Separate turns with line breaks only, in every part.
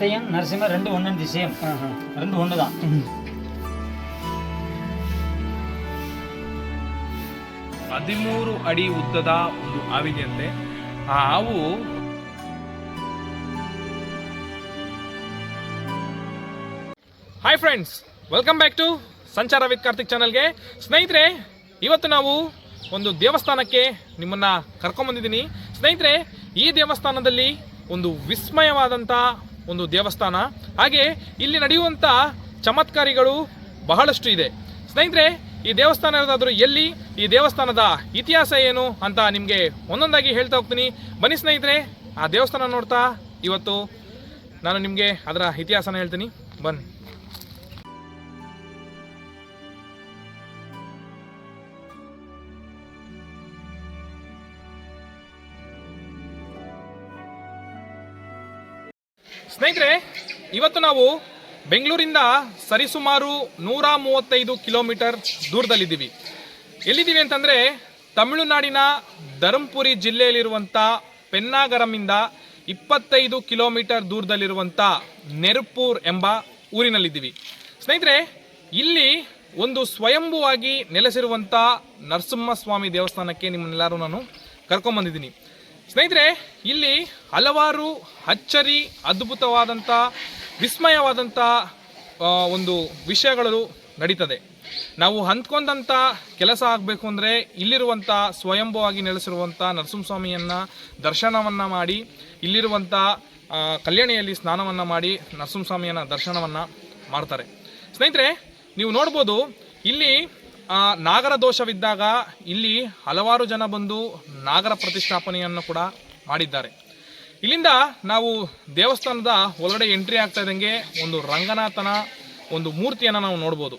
முத்தையன் நரசிம்ம ரெண்டு ஒன்று திசையம் ரெண்டு ஒன்று தான்
ಹದಿಮೂರು ಅಡಿ ಉದ್ದದ ಒಂದು ಹಾವಿದೆಯಂತೆ ಆ ಹಾವು hi friends welcome back to Sanchara with Karthik ಚಾನಲ್ಗೆ ಸ್ನೇಹಿತರೆ ಇವತ್ತು ನಾವು ಒಂದು ದೇವಸ್ಥಾನಕ್ಕೆ ನಿಮ್ಮನ್ನ ಕರ್ಕೊಂಬಂದಿದ್ದೀನಿ ಸ್ನೇಹಿತರೆ ಈ ದೇವಸ್ಥಾನದಲ್ಲಿ ಒಂದು ವಿಸ್ಮಯವಾದಂಥ ಒಂದು ದೇವಸ್ಥಾನ. ಹಾಗೆ ಇಲ್ಲಿ ನಡೆಯುವಂಥ ಚಮತ್ಕಾರಿಗಳು ಬಹಳಷ್ಟು ಇದೆ. ಸ್ನೇಹಿತರೆ, ಈ ದೇವಸ್ಥಾನ ಯಾವುದಾದ್ರೂ ಎಲ್ಲಿ, ಈ ದೇವಸ್ಥಾನದ ಇತಿಹಾಸ ಏನು ಅಂತ ನಿಮಗೆ ಒಂದೊಂದಾಗಿ ಹೇಳ್ತಾ ಹೋಗ್ತೀನಿ. ಬನ್ನಿ ಸ್ನೇಹಿತರೆ, ಆ ದೇವಸ್ಥಾನ ನೋಡ್ತಾ ಇವತ್ತು ನಾನು ನಿಮಗೆ ಅದರ ಇತಿಹಾಸನ ಹೇಳ್ತೀನಿ. ಬನ್ನಿ. ಸ್ನೇಹಿತರೆ, ಇವತ್ತು ನಾವು ಬೆಂಗಳೂರಿಂದ ಸರಿಸುಮಾರು ನೂರ ಮೂವತ್ತೈದು ಕಿಲೋಮೀಟರ್ ದೂರದಲ್ಲಿದ್ದೀವಿ. ಎಲ್ಲಿದ್ದೀವಿ ಅಂತಂದರೆ, ತಮಿಳುನಾಡಿನ ಧರ್ಮಪುರಿ ಜಿಲ್ಲೆಯಲ್ಲಿರುವಂಥ ಪೆನ್ನಾಗರಮಿಂದ ಇಪ್ಪತ್ತೈದು ಕಿಲೋಮೀಟರ್ ದೂರದಲ್ಲಿರುವಂಥ ನೆರ್ಪೂರ್ ಎಂಬ ಊರಿನಲ್ಲಿದ್ದೀವಿ. ಸ್ನೇಹಿತರೆ, ಇಲ್ಲಿ ಒಂದು ಸ್ವಯಂಭುವಾಗಿ ನೆಲೆಸಿರುವಂಥ ನರಸಿಂಹಸ್ವಾಮಿ ದೇವಸ್ಥಾನಕ್ಕೆ ನಿಮ್ಮನ್ನೆಲ್ಲರೂ ನಾನು ಕರ್ಕೊಂಬಂದಿದ್ದೀನಿ. ಸ್ನೇಹಿತರೆ, ಇಲ್ಲಿ ಹಲವಾರು ಅಚ್ಚರಿ ಅದ್ಭುತವಾದಂಥ ವಿಸ್ಮಯವಾದಂಥ ಒಂದು ವಿಷಯಗಳು ನಡೀತದೆ. ನಾವು ಹಂತ್ಕೊಂಡಂಥ ಕೆಲಸ ಆಗಬೇಕು ಅಂದರೆ ಇಲ್ಲಿರುವಂಥ ಸ್ವಯಂಭವಾಗಿ ನೆಲೆಸಿರುವಂಥ ನರಸಿಂಹಸ್ವಾಮಿಯನ್ನು ದರ್ಶನವನ್ನು ಮಾಡಿ ಇಲ್ಲಿರುವಂಥ ಕಲ್ಯಾಣಿಯಲ್ಲಿ ಸ್ನಾನವನ್ನು ಮಾಡಿ ನರಸಿಂಹಸ್ವಾಮಿಯನ್ನು ದರ್ಶನವನ್ನು ಮಾಡ್ತಾರೆ. ಸ್ನೇಹಿತರೆ, ನೀವು ನೋಡ್ಬೋದು, ಇಲ್ಲಿ ನಾಗರ ದೋಷವಿದ್ದಾಗ ಇಲ್ಲಿ ಹಲವಾರು ಜನ ಬಂದು ನಾಗರ ಪ್ರತಿಷ್ಠಾಪನೆಯನ್ನು ಕೂಡ ಮಾಡಿದ್ದಾರೆ. ಇಲ್ಲಿಂದ ನಾವು ದೇವಸ್ಥಾನದ ಒಳಗಡೆ ಎಂಟ್ರಿ ಆಗ್ತಾ ಇದ್ದಂಗೆ ಒಂದು ರಂಗನಾಥನ ಒಂದು ಮೂರ್ತಿಯನ್ನು ನಾವು ನೋಡ್ಬೋದು.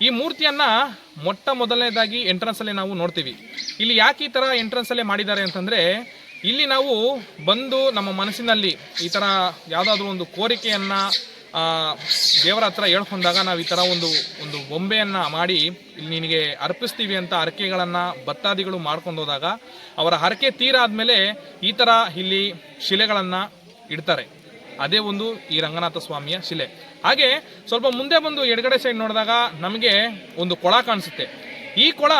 ಈ ಮೂರ್ತಿಯನ್ನು ಮೊಟ್ಟ ಮೊದಲನೇದಾಗಿ ಎಂಟ್ರೆನ್ಸಲ್ಲೇ ನಾವು ನೋಡ್ತೀವಿ. ಇಲ್ಲಿ ಯಾಕೆ ಈ ಥರ ಎಂಟ್ರೆನ್ಸಲ್ಲೇ ಮಾಡಿದ್ದಾರೆ ಅಂತಂದರೆ ಇಲ್ಲಿ ನಾವು ಬಂದು ನಮ್ಮ ಮನಸ್ಸಿನಲ್ಲಿ ಈ ಥರ ಯಾವುದಾದ್ರೂ ಒಂದು ಕೋರಿಕೆಯನ್ನ ಆ, ದೇವರ ಹತ್ರ ಹೇಳ್ಕೊಂಡಾಗ ನಾವು ಈ ಥರ ಒಂದು ಒಂದು ಬೊಂಬೆಯನ್ನು ಮಾಡಿ ಇಲ್ಲಿ ನಿನಗೆ ಅರ್ಪಿಸ್ತೀವಿ ಅಂತ ಹರಕೆಗಳನ್ನು ಭತ್ತಾದಿಗಳು ಮಾಡ್ಕೊಂಡು ಹೋದಾಗ ಅವರ ಹರಕೆ ತೀರಾದ್ಮೇಲೆ ಈ ಥರ ಇಲ್ಲಿ ಶಿಲೆಗಳನ್ನ ಇಡ್ತಾರೆ. ಅದೇ ಒಂದು ಈ ರಂಗನಾಥ ಸ್ವಾಮಿಯ ಶಿಲೆ. ಹಾಗೆ ಸ್ವಲ್ಪ ಮುಂದೆ ಬಂದು ಎಡಗಡೆ ಸೈಡ್ ನೋಡಿದಾಗ ನಮಗೆ ಒಂದು ಕೊಳ ಕಾಣಿಸುತ್ತೆ. ಈ ಕೊಳ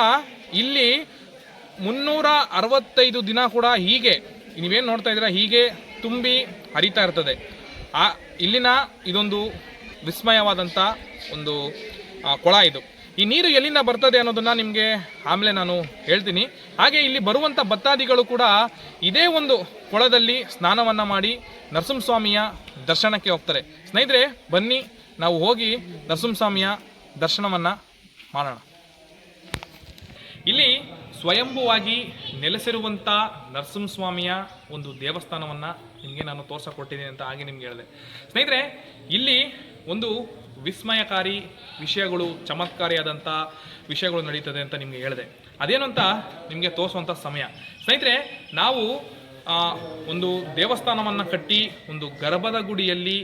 ಇಲ್ಲಿ ಮುನ್ನೂರ ಅರವತ್ತೈದು ದಿನ ಕೂಡ ಹೀಗೆ, ನೀವೇನು ನೋಡ್ತಾ ಇದ್ದೀರಾ, ಹೀಗೆ ತುಂಬಿ ಹರಿತಾ ಇರ್ತದೆ. ಆ ಇಲ್ಲಿನ ಇದೊಂದು ವಿಸ್ಮಯವಾದಂಥ ಒಂದು ಕೊಳ ಇದು. ಈ ನೀರು ಎಲ್ಲಿಂದ ಬರ್ತದೆ ಅನ್ನೋದನ್ನ ನಿಮಗೆ ಆಮೇಲೆ ನಾನು ಹೇಳ್ತೀನಿ. ಹಾಗೆ ಇಲ್ಲಿ ಬರುವಂಥ ಭತ್ತಾದಿಗಳು ಕೂಡ ಇದೇ ಒಂದು ಕೊಳದಲ್ಲಿ ಸ್ನಾನವನ್ನು ಮಾಡಿ ನರಸಿಂಹಸ್ವಾಮಿಯ ದರ್ಶನಕ್ಕೆ ಹೋಗ್ತಾರೆ. ಸ್ನೇಹಿತರೆ, ಬನ್ನಿ, ನಾವು ಹೋಗಿ ನರಸಿಂಹಸ್ವಾಮಿಯ ದರ್ಶನವನ್ನು ಮಾಡೋಣ. ಇಲ್ಲಿ ಸ್ವಯಂಭುವಾಗಿ ನೆಲೆಸಿರುವಂಥ ನರಸಿಂಹಸ್ವಾಮಿಯ ಒಂದು ದೇವಸ್ಥಾನವನ್ನು ನಿಮಗೆ ನಾನು ತೋರ್ಸಕೊಟ್ಟಿದ್ದೀನಿ ಅಂತ ಹಾಗೆ ನಿಮ್ಗೆ ಹೇಳಿದೆ. ಸ್ನೇಹಿತರೆ, ಇಲ್ಲಿ ಒಂದು ವಿಸ್ಮಯಕಾರಿ ವಿಷಯಗಳು ಚಮತ್ಕಾರಿಯಾದಂಥ ವಿಷಯಗಳು ನಡೀತದೆ ಅಂತ ನಿಮಗೆ ಹೇಳಿದೆ. ಅದೇನು ಅಂತ ನಿಮಗೆ ತೋರಿಸುವಂಥ ಸಮಯ. ಸ್ನೇಹಿತರೆ, ನಾವು ಒಂದು ದೇವಸ್ಥಾನವನ್ನು ಕಟ್ಟಿ ಒಂದು ಗರ್ಭದ ಗುಡಿಯಲ್ಲಿ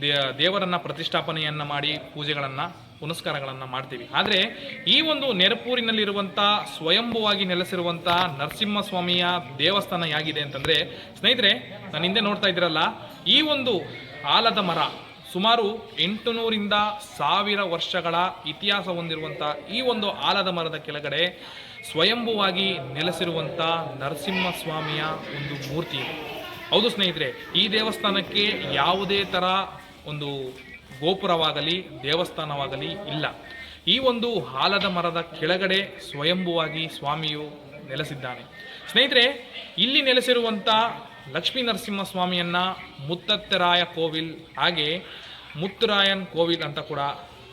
ದೇವರನ್ನು ದೇವರನ್ನ ಪ್ರತಿಷ್ಠಾಪನೆಯನ್ನು ಮಾಡಿ ಪೂಜೆಗಳನ್ನು ಪುನಸ್ಕಾರಗಳನ್ನು ಮಾಡ್ತೀವಿ. ಆದರೆ ಈ ಒಂದು ನೆರಪೂರಿನಲ್ಲಿರುವಂಥ ಸ್ವಯಂಭುವಾಗಿ ನೆಲೆಸಿರುವಂಥ ನರಸಿಂಹಸ್ವಾಮಿಯ ದೇವಸ್ಥಾನ ಯಾಗಿದೆ ಅಂತಂದರೆ, ಸ್ನೇಹಿತರೆ, ನಾನು ಹಿಂದೆ ನೋಡ್ತಾ ಇದ್ದೀರಲ್ಲ, ಈ ಒಂದು ಆಲದ ಮರ ಸುಮಾರು ಎಂಟುನೂರಿಂದ ಸಾವಿರ ವರ್ಷಗಳ ಇತಿಹಾಸ ಹೊಂದಿರುವಂಥ ಈ ಒಂದು ಆಲದ ಮರದ ಕೆಳಗಡೆ ಸ್ವಯಂಭುವಾಗಿ ನೆಲೆಸಿರುವಂಥ ನರಸಿಂಹಸ್ವಾಮಿಯ ಒಂದು ಮೂರ್ತಿ ಹೌದು ಸ್ನೇಹಿತರೆ, ಈ ದೇವಸ್ಥಾನಕ್ಕೆ ಯಾವುದೇ ಥರ ಒಂದು ಗೋಪುರವಾಗಲಿ, ದೇವಸ್ಥಾನವಾಗಲಿ ಇಲ್ಲ. ಈ ಒಂದು ಆಲದ ಮರದ ಕೆಳಗಡೆ ಸ್ವಯಂಭುವಾಗಿ ಸ್ವಾಮಿಯು ನೆಲೆಸಿದ್ದಾನೆ. ಸ್ನೇಹಿತರೆ, ಇಲ್ಲಿ ನೆಲೆಸಿರುವಂಥ ಲಕ್ಷ್ಮೀ ನರಸಿಂಹ ಸ್ವಾಮಿಯನ್ನ ಮುತ್ತತ್ತೆರಾಯ ಕೋವಿಲ್, ಹಾಗೆ ಮುತ್ತುರಾಯನ್ ಕೋವಿಲ್ ಅಂತ ಕೂಡ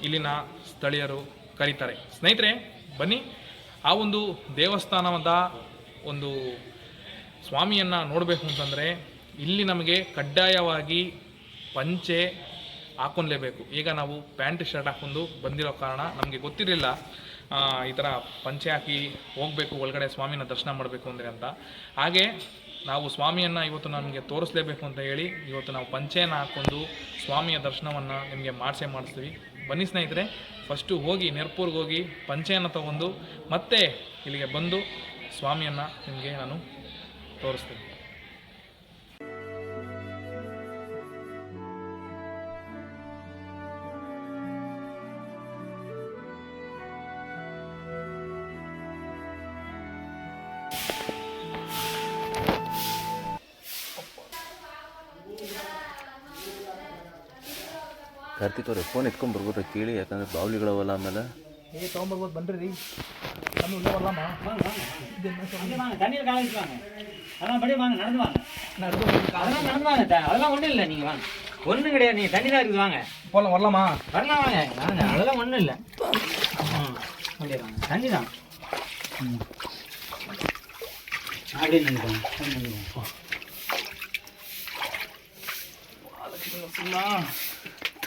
ಇಲ್ಲಿನ ಸ್ಥಳೀಯರು ಕರೀತಾರೆ. ಸ್ನೇಹಿತರೆ, ಬನ್ನಿ, ಆ ಒಂದು ದೇವಸ್ಥಾನದ ಒಂದು ಸ್ವಾಮಿಯನ್ನು ನೋಡಬೇಕು ಅಂತಂದರೆ ಇಲ್ಲಿ ನಮಗೆ ಕಡ್ಡಾಯವಾಗಿ ಪಂಚೆ ಹಾಕ್ಕೊಳ್ಲೇಬೇಕು ಈಗ ನಾವು ಪ್ಯಾಂಟ್ ಶರ್ಟ್ ಹಾಕೊಂಡು ಬಂದಿರೋ ಕಾರಣ ನಮಗೆ ಗೊತ್ತಿರಲಿಲ್ಲ ಈ ಥರ ಪಂಚೆ ಹಾಕಿ ಹೋಗಬೇಕು, ಒಳಗಡೆ ಸ್ವಾಮಿನ ದರ್ಶನ ಮಾಡಬೇಕು ಅಂದರೆ ಅಂತ. ಹಾಗೆ ನಾವು ಸ್ವಾಮಿಯನ್ನು ಇವತ್ತು ನಮಗೆ ತೋರಿಸ್ಲೇಬೇಕು ಅಂತ ಹೇಳಿ ಇವತ್ತು ನಾವು ಪಂಚೆಯನ್ನು ಹಾಕ್ಕೊಂಡು ಸ್ವಾಮಿಯ ದರ್ಶನವನ್ನು ನಿಮಗೆ ಮಾಡಿಸೇ ಮಾಡಿಸ್ತೀವಿ. ಬನ್ನಿ ಸ್ನೇಹಿತರೆ ಫಸ್ಟು ಹೋಗಿ ನೆರ್ಪೂರ್ಗೆ ಹೋಗಿ ಪಂಚೆಯನ್ನು ತಗೊಂಡು ಮತ್ತೆ ಇಲ್ಲಿಗೆ ಬಂದು ಸ್ವಾಮಿಯನ್ನು ನಿಮಗೆ ನಾನು ತೋರಿಸ್ತೀನಿ.
ಕಾರ್ತಿಕ್ ಅವ್ರೆ ಫೋನ್ ಎತ್ಕೊಂಡ್ ಬರ್ಬೋದಾ ಕೇಳಿ ಯಾಕಂದ್ರೆ ಬಾವ್ಲಿಗಳವಲ್ಲ ಆಮೇಲೆ
ಏ ತೊಗೊಂಬರ್ಬೋದು ಬನ್ರಿ ರೀ நம்ம உள்ளே வரலாமா
வாங்க தண்ணியில் காலேஜ் வாங்க அதெல்லாம் படி வாங்க நடந்து வாங்க அதெல்லாம் நடந்து வாங்க த- அதெல்லாம் ஒன்றும் இல்லை நீங்கள் வாங்க ஒன்றும் கிடையாது நீங்கள் தண்ணி தான் இருக்குது வாங்க
போகலாம் வரலாமா
வரலாம் வாங்க வாங்க அதெல்லாம் ஒன்றும் இல்லை ம் அப்படியே வாங்க தண்ணி தான் ம் அப்படியே நினைப்பாங்க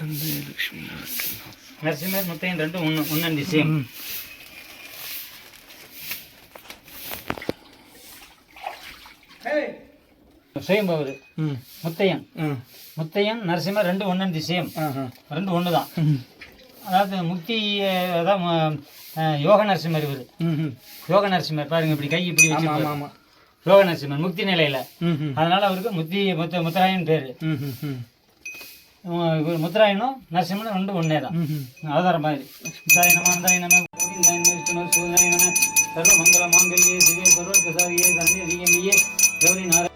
తండ్రి లక్ష్మీ నరసింహ మొత్తం రెండు ఉందండి సేమ్
சேம்
அவர்
முத்தையன்
முத்தையன் நரசிம்மர் ரெண்டும் ஒன்று
தி சேம்
ரெண்டு ஒன்று தான் அதாவது முக்தி அதான் யோக நரசிம்மர் இவர். யோக நரசிம்மர் பாருங்க இப்படி கை இப்படி யோக நரசிம்மர் முக்தி நிலையில. அதனால அவருக்கு முத்தி முத்த முத்தராயன் பேரு. ముద్రాయణం నరసింహుడు రెండు ఉండేదా ఆధారం అది సర్వ మంగళ మాంగళ్యే దివ్య సర్వ ప్రసాదియే ధన్య దియమియే గౌరీ నారాయణ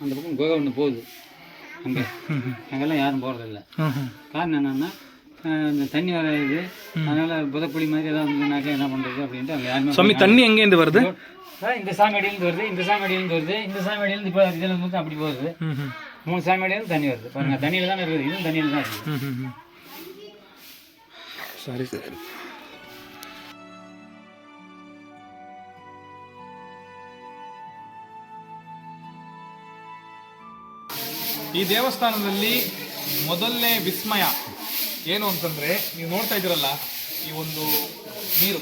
அந்த பக்கம் கோகா ஒன்று போகுது அங்கே அங்கெல்லாம் யாரும் போகிறதில்ல காரணம் என்னென்னா இந்த தண்ணி வர இது அதனால புதக்குழி மாதிரி ஏதாவது இருந்ததுனாக்கா என்ன பண்ணுறது அப்படின்ட்டு அங்கே யாருமே
சாமி தண்ணி எங்கேருந்து வருது
அதான் இந்த சாமி அடியிலேருந்து வருது இந்த சாமி அடியிலேருந்து வருது இந்த சாமி அடியிலேருந்து இப்போ இதில் இருந்து அப்படி போகுது
ம் ம்
மூணு சாமி அடியிலேருந்து தண்ணி வருது பாருங்க தண்ணியில் தானே இருக்குது இதுவும் தண்ணியில் தான் இருக்குது
ம் ம் ம் ಸರಿ ಸರಿ ಈ ದೇವಸ್ಥಾನದಲ್ಲಿ ಮೊದಲನೇ ವಿಸ್ಮಯ ಏನು ಅಂತಂದರೆ, ನೀವು ನೋಡ್ತಾ ಇದ್ದೀರಲ್ಲ, ಈ ಒಂದು ನೀರು.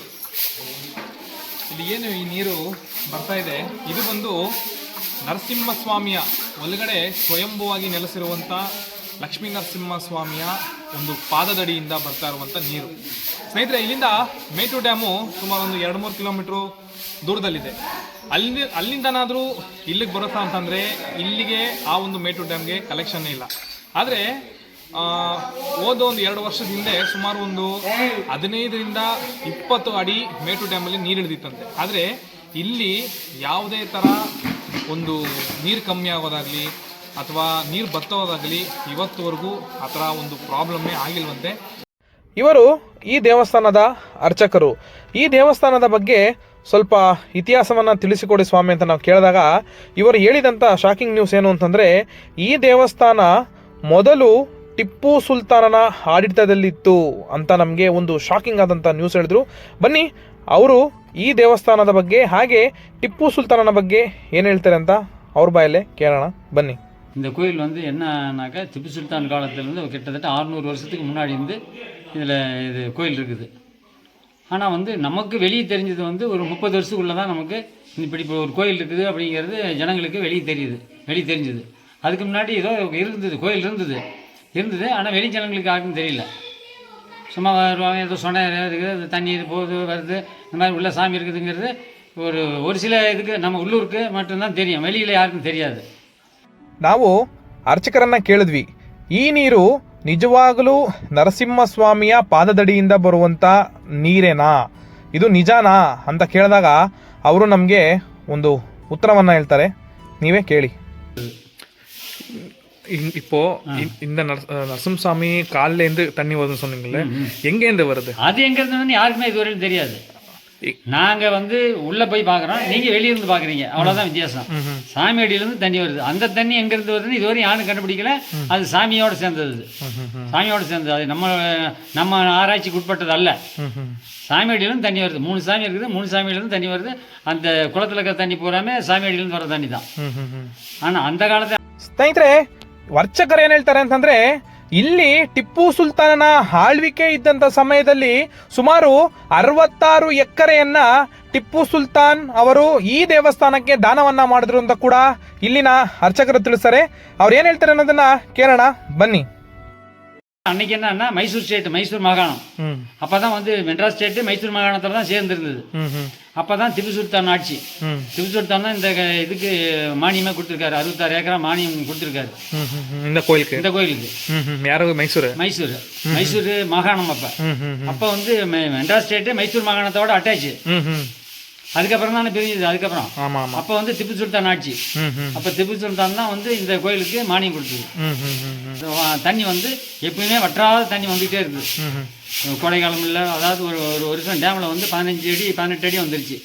ಇಲ್ಲಿ ಏನು ಈ ನೀರು ಬರ್ತಾ ಇದೆ? ಇದು ಬಂದು ನರಸಿಂಹಸ್ವಾಮಿಯ ಒಳಗಡೆ ಸ್ವಯಂಭುವಾಗಿ ನೆಲೆಸಿರುವಂಥ ಲಕ್ಷ್ಮೀ ನರಸಿಂಹಸ್ವಾಮಿಯ ಒಂದು ಪಾದದಡಿಯಿಂದ ಬರ್ತಾ ಇರುವಂಥ ನೀರು. ಸ್ನೇಹಿತರೆ, ಇಲ್ಲಿಂದ ಮೇಟು ಡ್ಯಾಮು ಸುಮಾರು ಒಂದು ಎರಡು ಮೂರು ಕಿಲೋಮೀಟ್ರು ದೂರದಲ್ಲಿದೆ. ಅಲ್ಲಿ, ಅಲ್ಲಿಂದನಾದರೂ ಇಲ್ಲಿಗೆ ಬರುತ್ತಾ ಅಂತಂದರೆ ಇಲ್ಲಿಗೆ ಆ ಒಂದು ಮೇಟೂರು ಡ್ಯಾಮ್ಗೆ ಕಲೆಕ್ಷನ್ ಇಲ್ಲ. ಆದರೆ ಹೋದ ಒಂದು ಎರಡು ವರ್ಷದ ಹಿಂದೆ ಸುಮಾರು ಒಂದು ಹದಿನೈದರಿಂದ ಇಪ್ಪತ್ತು ಅಡಿ ಮೇಟು ಡ್ಯಾಮಲ್ಲಿ ನೀರು ಹಿಡಿದಿತ್ತಂತೆ ಆದರೆ ಇಲ್ಲಿ ಯಾವುದೇ ಥರ ಒಂದು ನೀರು ಕಮ್ಮಿ ಆಗೋದಾಗಲಿ ಅಥವಾ ನೀರು ಬತ್ತೋದಾಗಲಿ ಇವತ್ತುವರೆಗೂ ಆ ಥರ ಒಂದು ಪ್ರಾಬ್ಲಮ್ಮೇ ಆಗಿಲ್ವಂತೆ.
ಇವರು ಈ ದೇವಸ್ಥಾನದ ಅರ್ಚಕರು. ಈ ದೇವಸ್ಥಾನದ ಬಗ್ಗೆ ಸ್ವಲ್ಪ ಇತಿಹಾಸವನ್ನು ತಿಳಿಸಿಕೊಡಿ ಸ್ವಾಮಿ ಅಂತ ನಾವು ಕೇಳಿದಾಗ ಇವರು ಹೇಳಿದಂಥ ಶಾಕಿಂಗ್ ನ್ಯೂಸ್ ಏನು ಅಂತಂದರೆ ಈ ದೇವಸ್ಥಾನ ಮೊದಲು ಟಿಪ್ಪು ಸುಲ್ತಾನನ ಆಡಳಿತದಲ್ಲಿತ್ತು ಅಂತ ನಮಗೆ ಒಂದು ಶಾಕಿಂಗ್ ಆದಂಥ ನ್ಯೂಸ್ ಹೇಳಿದ್ರು ಬನ್ನಿ ಅವರು ಈ ದೇವಸ್ಥಾನದ ಬಗ್ಗೆ ಹಾಗೆ ಟಿಪ್ಪು ಸುಲ್ತಾನನ ಬಗ್ಗೆ ಏನು ಹೇಳ್ತಾರೆ ಅಂತ ಅವ್ರ ಬಾಯಲ್ಲೇ ಕೇಳೋಣ ಬನ್ನಿ
இந்த கோயில் வந்து என்னன்னாக்கா திப்பு சுல்தான் காலத்துலேருந்து கிட்டத்தட்ட ஆறுநூறு வருஷத்துக்கு முன்னாடி இருந்து இதில் இது கோயில் இருக்குது ஆனால் வந்து நமக்கு வெளியே தெரிஞ்சது வந்து ஒரு முப்பது வருஷத்துக்குள்ளே தான் நமக்கு இப்படி இப்போ ஒரு கோயில் இருக்குது அப்படிங்கிறது ஜனங்களுக்கு வெளியே தெரியுது வெளியே தெரிஞ்சுது அதுக்கு முன்னாடி ஏதோ இருந்தது கோயில் இருந்தது இருந்தது ஆனால் வெளி ஜனங்களுக்கு யாருக்கும் தெரியல சும்மா வருவாங்க ஏதோ சொன்ன இருக்குது அது தண்ணி இது போகுது வருது இந்த மாதிரி உள்ள சாமி இருக்குதுங்கிறது ஒரு ஒரு சில இதுக்கு நம்ம உள்ளூருக்கு மட்டும்தான் தெரியும் வெளியில் யாருக்கும் தெரியாது
ನಾವು ಅರ್ಚಕರನ್ನ ಕೇಳಿದ್ವಿ ಈ ನೀರು ನಿಜವಾಗಲೂ ನರಸಿಂಹಸ್ವಾಮಿಯ ಪಾದದಡಿಯಿಂದ ಬರುವಂಥ ನೀರೇನಾ ಇದು ನಿಜಾನಾ ಅಂತ ಕೇಳಿದಾಗ ಅವರು ನಮಗೆ ಒಂದು ಉತ್ತರವನ್ನು ಹೇಳ್ತಾರೆ ನೀವೇ ಕೇಳಿ
இப்போ இந்த நரசிம் சாமி காலில இருந்து தண்ணி வருதுன்னு சொன்னீங்களே எங்க இருந்து வருது?
அது எங்க இருந்து யாருக்குமே இதுவரையும் தெரியாது. நாங்க வந்து உள்ள போய் பாக்குறோம் நீங்க வெளியே இருந்து பாக்குறீங்க அவ்வளவுதான் வித்தியாசம். சாமி அடியிலிருந்து தண்ணி வருது. அந்த தண்ணி எங்க இருந்து வருதுன்னு இதுவரை யாரும் கண்டுபிடிக்கல. அது சாமியோட சேர்ந்தது சாமியோட சேர்ந்தது. அது நம்ம நம்ம ஆராய்ச்சிக்கு உட்பட்டது அல்ல. சாமி அடியிலிருந்து தண்ணி வருது. மூணு சாமி இருக்குது. மூணு சாமியிலிருந்து தண்ணி வருது. அந்த குளத்துல இருக்கிற தண்ணி பூராமே சாமி அடியிலிருந்து வர தண்ணி தான். ஆனா அந்த
காலத்தை ವರ್ಚಕರು ಏನು ಹೇಳ್ತಾರೆ ಅಂತಂದ್ರೆ, ಇಲ್ಲಿ ಟಿಪ್ಪು ಸುಲ್ತಾನನ ಆಳ್ವಿಕೆ ಇದ್ದಂಥ ಸಮಯದಲ್ಲಿ ಸುಮಾರು ಅರವತ್ತಾರು ಎಕರೆಯನ್ನ ಟಿಪ್ಪು ಸುಲ್ತಾನ್ ಅವರು ಈ ದೇವಸ್ಥಾನಕ್ಕೆ ದಾನವನ್ನ ಮಾಡಿದ್ರು ಅಂತ ಕೂಡ ಇಲ್ಲಿನ ಅರ್ಚಕರು ತಿಳಿಸ್ತಾರೆ. ಅವ್ರು ಏನು ಹೇಳ್ತಾರೆ ಅನ್ನೋದನ್ನ ಕೇಳೋಣ, ಬನ್ನಿ.
அன்னைக்கு என்னன்னா மைசூர் ஸ்டேட் மைசூர் மாகாணம். அப்பதான் வந்து மெட்ராஸ் ஸ்டேட் மைசூர் மாகாணத்துல தான் சேர்ந்திருந்தது. அப்பதான் திப்பு சுல்தான் ஆட்சி. திப்பு சுல்தான் தான் இந்த இதுக்கு மானியமா கொடுத்திருக்காரு. அறுபத்தாறு ஏக்கரா மானியம் கொடுத்திருக்காரு.
இந்த கோயிலுக்கு?
இந்த கோயிலுக்கு.
யாராவது மைசூர்?
மைசூர். மைசூர் மாகாணம் அப்ப. அப்ப வந்து மெட்ராஸ் ஸ்டேட் மைசூர் மாகாணத்தோட அட்டாச் அதுக்கப்புறம் தானே பிரிஞ்சுது அதுக்கப்புறம்
ஆமா ஆமா
அப்போ வந்து திப்பு சுல்தான் ஆட்சி
ಹ್ಮ್ ಹ್ಮ್
அப்போ திப்பு சுல்தான் தான் வந்து இந்த கோயிலுக்கு மானியம் கொடுத்தது
ಹ್ಮ್ ಹ್ಮ್ ಹ್ಮ್ ಹ್ಮ್
இந்த வா- தண்ணி வந்து எப்பயுமே வற்றாத தண்ணி வந்துகிட்டே இருக்குது
ಹ್ಮ್ ಹ್ಮ್
கோடைக்காலம் இல்லை அதாவது ஒரு ஒரு வருஷம் டேமில் வந்து பதினஞ்சு அடி பதினெட்டு அடி வந்துருச்சு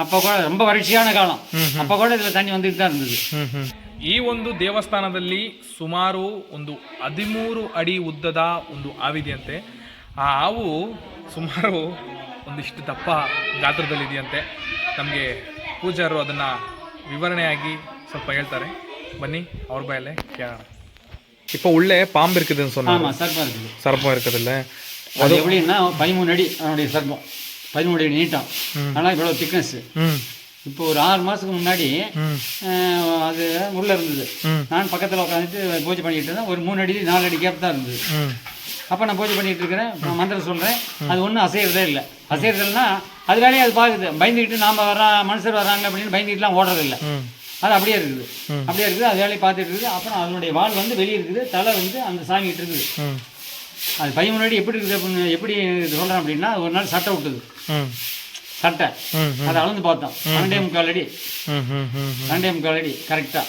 அப்போ கூட ரொம்ப வறட்சியான காலம் அப்போ கூட இதில் தண்ணி வந்துட்டு தான் இருந்தது
ಹ್ಮ್ ಹ್ಮ್
ಈ ಒಂದು ದೇವಸ್ಥಾನದಲ್ಲಿ ಸುಮಾರು ಒಂದು ಹದಿಮೂರು ಅಡಿ ಉದ್ದದ ಒಂದು ಹಾವಿದೆಯಂತೆ ಆ ಹಾವು ಸುಮಾರು ಒಂದಿಷ್ಟು ದಪ್ಪ ಗಾತ್ರದಲ್ಲಿದೆಯಂತೆ ನಮಗೆ ಪೂಜಾರು ಅದನ್ನು ವಿವರಣೆಯಾಗಿ ಸ್ವಲ್ಪ ಹೇಳ್ತಾರೆ ಬನ್ನಿ ಅವ್ರ ಬಾಯಲ್ಲೇ ಕೇಳೋಣ
இப்போ உள்ளே பாம்பு இருக்குதுன்னு சொன்னாங்க
ஆமாம் சர்ப்பம் இருக்குது
சர்ப்பம் இருக்குதுல்ல
அது எப்படின்னா பதிமூணு அடி அதனுடைய சர்ப்பம் பதிமூணு அடி நீட்டம் ஆனால் இவ்வளோ திக்னஸ்
ம்
இப்போ ஒரு ஆறு மாதத்துக்கு முன்னாடி
ம்
அஹ், அது உள்ளே இருந்தது
ம்.
நான் பக்கத்தில் உட்காந்துட்டு பூஜை பண்ணிட்டு இருந்தேன் ஒரு மூணு அடி நாலு அடி கேப் தான் இருந்தது
ம்
அப்போ நான் பூஜை பண்ணிட்டு இருக்கிறேன் நான் மந்திரம் சொல்கிறேன் அது ஒன்றும் அசைகிறதே இல்லை அசைகிறதுனா அது வேலையை அது பார்க்குது பயந்துக்கிட்டு நாம் வர மனுஷர் வராங்க அப்படின்னு பயந்துக்கிட்டுலாம் ஓடுறதில்ல. அது அப்படியே இருக்குது. அப்படியே இருக்குது. அது வேலையை பார்த்துட்டு இருக்குது. அப்புறம் அதனுடைய வால் வந்து வெளியே இருக்குது. தலை வந்து அந்த சாமிகிட்ட இருக்குது. அது பையன் முன்னாடி எப்படி இருக்குது அப்படின்னு எப்படி சொல்கிறேன் அப்படின்னா ஒரு நாள் சட்டை விட்டுது சட்டை. அதை அளந்து பார்த்தோம். பன்னெண்டே முக்கால் அடி. பன்னெண்டே முக்கால் அடி. கரெக்டாக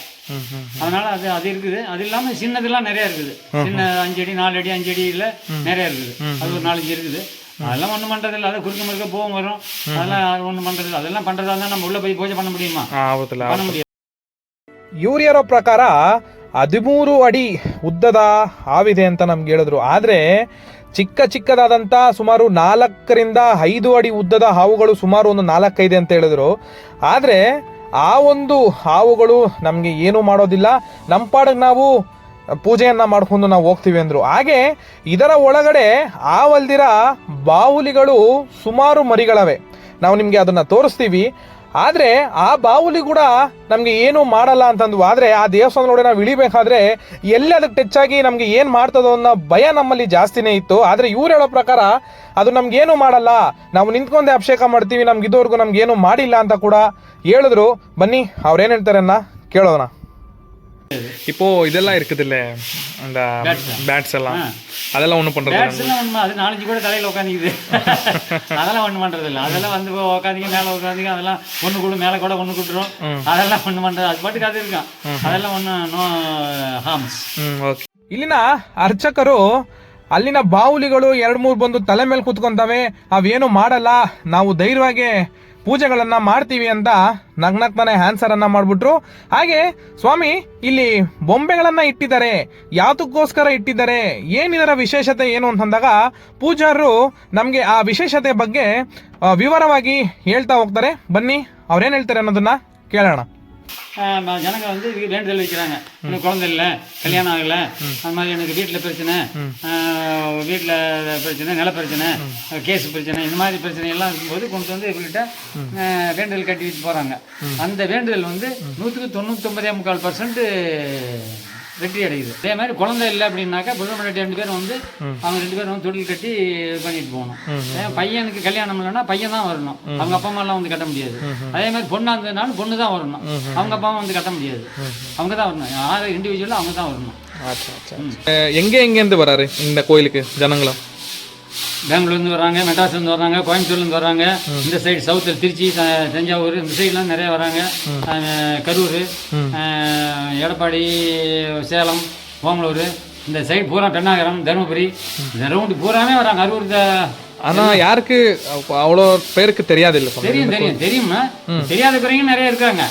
அதனால அது அது இருக்குது. அது இல்லாமல் சின்னதெல்லாம் நிறைய இருக்குது. சின்ன அஞ்சு அடி நாலு அடி அஞ்சு அடியில் நிறைய இருக்குது. அது ஒரு நாலஞ்சு இருக்குது. அதெல்லாம் ஒன்றும் பண்ணுறதில்ல அதை குறுக்க முறுக்க போகும் வரும் அதெல்லாம் ஒன்றும் பண்ணுறதில்ல அதெல்லாம் பண்ணுறதா இருந்தால் நம்ம உள்ளே போய் பூஜை பண்ண முடியுமா
ಆಗುತ್ತಲ್ಲ
பண்ண முடியாது
ಇವ್ರು ಹೇಳೋ ಪ್ರಕಾರ ಹದಿಮೂರು ಅಡಿ ಉದ್ದದ ಹಾವಿದೆ ಅಂತ ನಮ್ಗೆ ಹೇಳಿದ್ರು ಆದರೆ ಚಿಕ್ಕ ಚಿಕ್ಕದಾದಂಥ ಸುಮಾರು ನಾಲ್ಕರಿಂದ ಐದು ಅಡಿ ಉದ್ದದ ಹಾವುಗಳು ಸುಮಾರು ಒಂದು ನಾಲ್ಕೈದೆ ಅಂತ ಹೇಳಿದ್ರು ಆದರೆ ಆ ಒಂದು ಹಾವುಗಳು ನಮಗೆ ಏನೂ ಮಾಡೋದಿಲ್ಲ ನಮ್ಮ ಪಾಡಿಗೆ ನಾವು ಪೂಜೆಯನ್ನ ಮಾಡ್ಕೊಂಡು ನಾವು ಹೋಗ್ತೀವಿ ಅಂದ್ರು. ಹಾಗೆ ಇದರ ಒಳಗಡೆ ಆವಲ್ದಿರ ಬಾವುಲಿಗಳು ಸುಮಾರು ಮರಿಗಳವೆ. ನಾವು ನಿಮಗೆ ಅದನ್ನ ತೋರಿಸ್ತೀವಿ. ಆದ್ರೆ ಆ ಬಾವುಲಿ ಕೂಡ ನಮ್ಗೆ ಏನು ಮಾಡಲ್ಲ ಅಂತಂದು ಆದ್ರೆ ಆ ದೇವಸ್ಥಾನದೊಳಗೆ ನಾವು ಇಳಿಬೇಕಾದ್ರೆ ಎಲ್ಲಿ ಅದಕ್ಕೆ ಟಚ್ ಆಗಿ ನಮ್ಗೆ ಏನ್ ಮಾಡ್ತದೋ ಅನ್ನೋ ಭಯ ನಮ್ಮಲ್ಲಿ ಜಾಸ್ತಿನೇ ಇತ್ತು. ಆದ್ರೆ ಇವ್ರು ಹೇಳೋ ಪ್ರಕಾರ ಅದು ನಮ್ಗೇನು ಮಾಡಲ್ಲ. ನಾವು ನಿಂತ್ಕೊಂಡೆ ಅಭಿಷೇಕ ಮಾಡ್ತೀವಿ. ನಮ್ಗೆ ಇದುವರೆಗೂ ನಮ್ಗೇನು ಮಾಡಿಲ್ಲ ಅಂತ ಕೂಡ ಹೇಳಿದ್ರು. ಬನ್ನಿ, ಅವ್ರೇನ್ ಹೇಳ್ತಾರೆ ಅನ್ನ ಕೇಳೋಣ. இப்போ இதெல்லாம் இருக்குதுல்ல அந்த பேட்ஸ் எல்லாம் அதெல்லாம் ஒன்றும் பண்றது
பேட்ஸ்லாம் ஒன்று அது நாலஞ்சு கூட தலையில் உட்காந்துக்குது அதெல்லாம் ஒன்றும் பண்ணுறதில்ல அதெல்லாம் வந்து உட்காந்திங்க மேலே உட்காந்திங்க அதெல்லாம் ஒன்று கூட மேலே கூட ஒன்று கூட்டுரும் அதெல்லாம் ஒன்றும் பண்ணுறது அது பாட்டுக்கு அது இருக்கும் அதெல்லாம் ஒன்றும் நோ ஹார்ம்ஸ்
ಹ್ಮ್ ಓಕೆ ಇಲ್ಲಿನ ಅರ್ಚಕರು ಅಲ್ಲಿನ ಬಾವುಲಿಗಳು ಎರಡ್ ಮೂರು ಬಂದು ತಲೆ ಮೇಲೆ ಕೂತ್ಕೊಂತವೆ ಅವೇನು ಮಾಡಲ್ಲ ನಾವು ಧೈರ್ಯವಾಗಿ ಪೂಜೆಗಳನ್ನ ಮಾಡ್ತೀವಿ ಅಂತ ನಗ್ನಗ್ತಾನೆ ಆನ್ಸರ್ ಅನ್ನ ಮಾಡ್ಬಿಟ್ರು. ಹಾಗೆ ಸ್ವಾಮಿ, ಇಲ್ಲಿ ಬೊಂಬೆಗಳನ್ನ ಇಟ್ಟಿದ್ದಾರೆ. ಯಾತಕ್ಕೋಸ್ಕರ ಇಟ್ಟಿದ್ದಾರೆ? ಏನಿದರ ವಿಶೇಷತೆ ಏನು ಅಂತಂದಾಗ ಪೂಜಾರರು ನಮಗೆ ಆ ವಿಶೇಷತೆ ಬಗ್ಗೆ ವಿವರವಾಗಿ ಹೇಳ್ತಾ ಹೋಗ್ತಾರೆ. ಬನ್ನಿ, ಅವ್ರೇನು ಹೇಳ್ತಾರೆ ಅನ್ನೋದನ್ನ ಕೇಳೋಣ.
ஜனங்க வந்து வேண்டுதல் வைக்கிறாங்க. எனக்கு குழந்தை இல்லை கல்யாணம் ஆகலை. அது மாதிரி எனக்கு வீட்டில் பிரச்சனை. வீட்டில் பிரச்சனை நில பிரச்சனை கேஸ் பிரச்சனை இந்த மாதிரி பிரச்சனை எல்லாம் இருக்கும்போது கொண்டு வந்து இவர்கிட்ட அஹ், வேண்டுதல் கட்டி வச்சு போகிறாங்க அந்த வேண்டுதல் வந்து நூற்றுக்கு தொண்ணூத்தொம்பதே முக்கால் பர்சன்ட் வெற்றி அடையுது. அதே மாதிரி குழந்தை இல்லை அப்படின்னாக்கா புதன் ரெண்டு பேரும் வந்து அவங்க ரெண்டு பேரும் வந்து தொழில் கட்டி பண்ணிட்டு போகணும். பையனுக்கு கல்யாணம் இல்லைன்னா பையன் தான் வரணும். அவங்க அப்பா அம்மா எல்லாம் வந்து கட்ட முடியாது. அதே மாதிரி பொண்ணா இருந்ததுனாலும் பொண்ணு தான் வரணும். அவங்க அப்பா அம்மா வந்து கட்ட முடியாது. அவங்க தான் வரணும். யாரும் இண்டிவிஜுவலாக அவங்க தான் வரணும்.
எங்க எங்கேருந்து வராரு இந்த கோயிலுக்கு ஜனங்களும்?
பெங்களூர்லேருந்து வராங்க மெட்ராஸ்லேருந்து வராங்க கோயம்புத்தூர்லேருந்து வராங்க இந்த சைடு சவுத்தில் திருச்சி த- தஞ்சாவூர் இந்த சைட்லாம் நிறைய வராங்க அஹ், கரூர் அஹ், எடப்பாடி சேலம் ஓமலூர் இந்த சைடு பூரா பெண்ணாகரம் தருமபுரி இந்த ரவுண்டு பூராமே வராங்க அரூர் த-
ஆனா யாருக்கு அவ்வளோ பேருக்கு தெரியாது இல்ல சுவாமி
தெரியும் தெரியும் தெரியுமா தெரியாத குறைங்க நிறைய இருக்காங்க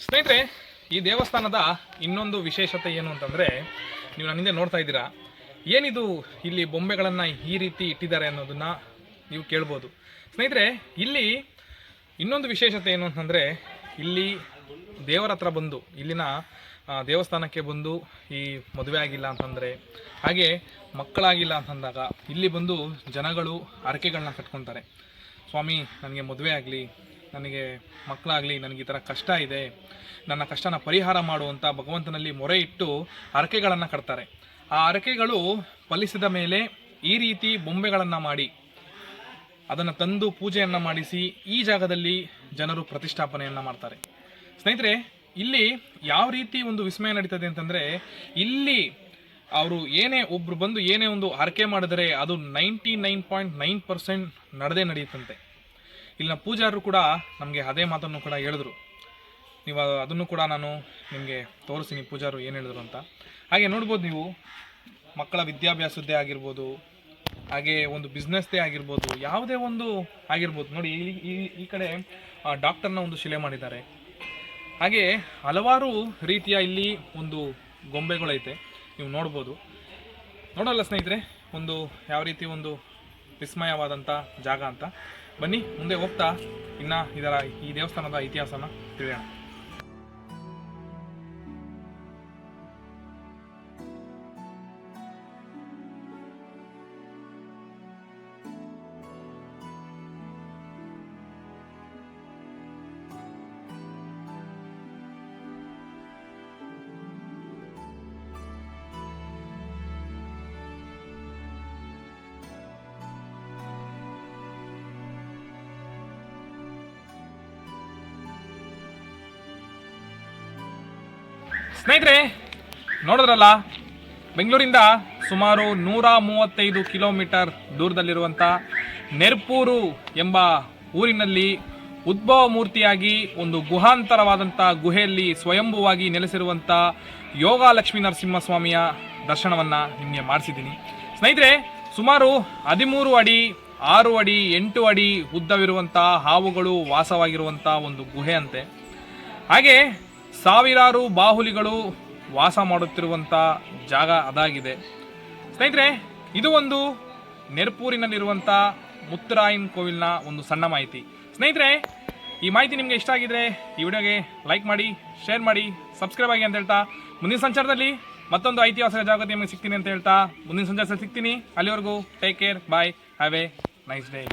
ಸ್ನೇಹಿತರೆ ಈ ದೇವಸ್ಥಾನದ ಇನ್ನೊಂದು ವಿಶೇಷತೆ ಏನು ಅಂತಂದರೆ, ನೀವು ನನ್ನ ಹಿಂದೆ ನೋಡ್ತಾ ಇದ್ದೀರಾ, ಏನಿದು ಇಲ್ಲಿ ಬೊಂಬೆಗಳನ್ನು ಈ ರೀತಿ ಇಟ್ಟಿದ್ದಾರೆ ಅನ್ನೋದನ್ನ ನೀವು ಕೇಳ್ಬೋದು. ಸ್ನೇಹಿತರೆ, ಇಲ್ಲಿ ಇನ್ನೊಂದು ವಿಶೇಷತೆ ಏನು ಅಂತಂದರೆ, ಇಲ್ಲಿ ದೇವರ ಹತ್ರ ಬಂದು, ಇಲ್ಲಿನ ದೇವಸ್ಥಾನಕ್ಕೆ ಬಂದು ಈ ಮದುವೆ ಆಗಿಲ್ಲ ಅಂತಂದರೆ, ಹಾಗೆ ಮಕ್ಕಳಾಗಿಲ್ಲ ಅಂತಂದಾಗ ಇಲ್ಲಿ ಬಂದು ಜನಗಳು ಹರಕೆಗಳನ್ನ ಕಟ್ಕೊತಾರೆ. ಸ್ವಾಮಿ, ನನಗೆ ಮದುವೆ ಆಗಲಿ
ನನಗೆ ಮಕ್ಕಳಾಗಲಿ, ನನಗೆ ಈ ಥರ ಕಷ್ಟ ಇದೆ, ನನ್ನ ಕಷ್ಟನ ಪರಿಹಾರ ಮಾಡುವಂಥ ಭಗವಂತನಲ್ಲಿ ಮೊರೆ ಇಟ್ಟು ಹರಕೆಗಳನ್ನು ಕಟ್ತಾರೆ. ಆ ಹರಕೆಗಳು ಫಲಿಸಿದ ಮೇಲೆ ಈ ರೀತಿ ಬೊಂಬೆಗಳನ್ನು ಮಾಡಿ, ಅದನ್ನು ತಂದು ಪೂಜೆಯನ್ನು ಮಾಡಿಸಿ ಈ ಜಾಗದಲ್ಲಿ ಜನರು ಪ್ರತಿಷ್ಠಾಪನೆಯನ್ನು ಮಾಡ್ತಾರೆ. ಸ್ನೇಹಿತರೆ, ಇಲ್ಲಿ ಯಾವ ರೀತಿ ಒಂದು ವಿಸ್ಮಯ ನಡೀತದೆ ಅಂತಂದರೆ, ಇಲ್ಲಿ ಅವರು ಏನೇ ಒಬ್ರು ಬಂದು ಏನೇ ಒಂದು ಹರಕೆ ಮಾಡಿದರೆ ಅದು ninety nine point nine percent ನಡೆದೇ ನಡೆಯುತ್ತಂತೆ. ಇಲ್ಲಿನ ಪೂಜಾರರು ಕೂಡ ನಮಗೆ ಅದೇ ಮಾತನ್ನು ಕೂಡ ಹೇಳಿದ್ರು. ನೀವು ಅದನ್ನು ಕೂಡ ನಾನು ನಿಮಗೆ ತೋರಿಸ್ತೀನಿ ಪೂಜಾರು ಏನು ಹೇಳಿದ್ರು ಅಂತ. ಹಾಗೆ ನೋಡ್ಬೋದು ನೀವು, ಮಕ್ಕಳ ವಿದ್ಯಾಭ್ಯಾಸದ್ದೇ ಆಗಿರ್ಬೋದು, ಹಾಗೆ ಒಂದು ಬಿಸ್ನೆಸ್ದೇ ಆಗಿರ್ಬೋದು, ಯಾವುದೇ ಒಂದು ಆಗಿರ್ಬೋದು. ನೋಡಿ, ಈ ಈ- ಕಡೆ ಡಾಕ್ಟರ್ನ ಒಂದು ಶಿಲೆ ಮಾಡಿದ್ದಾರೆ. ಹಾಗೆ ಹಲವಾರು ರೀತಿಯ ಇಲ್ಲಿ ಒಂದು ಗೊಂಬೆಗಳೈತೆ. ನೀವು ನೋಡ್ಬೋದು. ನೋಡಲ್ಲ ಸ್ನೇಹಿತರೆ, ಒಂದು ಯಾವ ರೀತಿ ಒಂದು ವಿಸ್ಮಯವಾದಂಥ ಜಾಗ ಅಂತ. ಬನ್ನಿ ಮುಂದೆ ಹೋಗ್ತಾ. ಇನ್ನ ಇದರ ಈ ದೇವಸ್ಥಾನದ ಇತಿಹಾಸನ ತಿಳಿಯೋಣ. ಸ್ನೇಹಿತರೆ, ನೋಡಿದ್ರಲ್ಲ, ಬೆಂಗಳೂರಿಂದ ಸುಮಾರು ನೂರ ಮೂವತ್ತೈದು ಕಿಲೋಮೀಟರ್ ದೂರದಲ್ಲಿರುವಂಥ ನೆರ್ಪೂರು ಎಂಬ ಊರಿನಲ್ಲಿ ಉದ್ಭವ ಮೂರ್ತಿಯಾಗಿ ಒಂದು ಗುಹಾಂತರವಾದಂಥ ಗುಹೆಯಲ್ಲಿ ಸ್ವಯಂಭುವಾಗಿ ನೆಲೆಸಿರುವಂಥ ಯೋಗ ಲಕ್ಷ್ಮೀ ನರಸಿಂಹಸ್ವಾಮಿಯ ದರ್ಶನವನ್ನು ನಿಮಗೆ ಮಾಡಿಸಿದ್ದೀನಿ. ಸ್ನೇಹಿತರೆ, ಸುಮಾರು ಹದಿಮೂರು ಅಡಿ, ಆರು ಅಡಿ, ಎಂಟು ಅಡಿ ಉದ್ದವಿರುವಂಥ ಹಾವುಗಳು ವಾಸವಾಗಿರುವಂಥ ಒಂದು ಗುಹೆ ಅಂತೆ ಹಾಗೆ ಸಾವಿರಾರು ಬಾಹುಲಿಗಳು ವಾಸ ಮಾಡುತ್ತಿರುವಂಥ ಜಾಗ ಅದಾಗಿದೆ. ಸ್ನೇಹಿತರೆ, ಇದು ಒಂದು ನೆರ್ಪೂರಿನಲ್ಲಿರುವಂಥ ಮುತ್ತರಾಯನ್ ಕೋವಿಲ್ನ ಒಂದು ಸಣ್ಣ ಮಾಹಿತಿ. ಸ್ನೇಹಿತರೆ, ಈ ಮಾಹಿತಿ ನಿಮಗೆ ಇಷ್ಟ ಆಗಿದ್ರೆ ಈ ವಿಡಿಯೋಗೆ ಲೈಕ್ ಮಾಡಿ, ಶೇರ್ ಮಾಡಿ, ಸಬ್ಸ್ಕ್ರೈಬ್ ಆಗಿ ಅಂತ ಹೇಳ್ತಾ ಮುಂದಿನ ಸಂಚಾರದಲ್ಲಿ ಮತ್ತೊಂದು ಐತಿಹಾಸಿಕ ಜಾಗೃತಿ ನಿಮಗೆ ಸಿಗ್ತೀನಿ ಅಂತ ಹೇಳ್ತಾ ಮುಂದಿನ ಸಂಚಾರದಲ್ಲಿ ಸಿಗ್ತೀನಿ. ಅಲ್ಲಿವರೆಗೂ take care bye have a nice day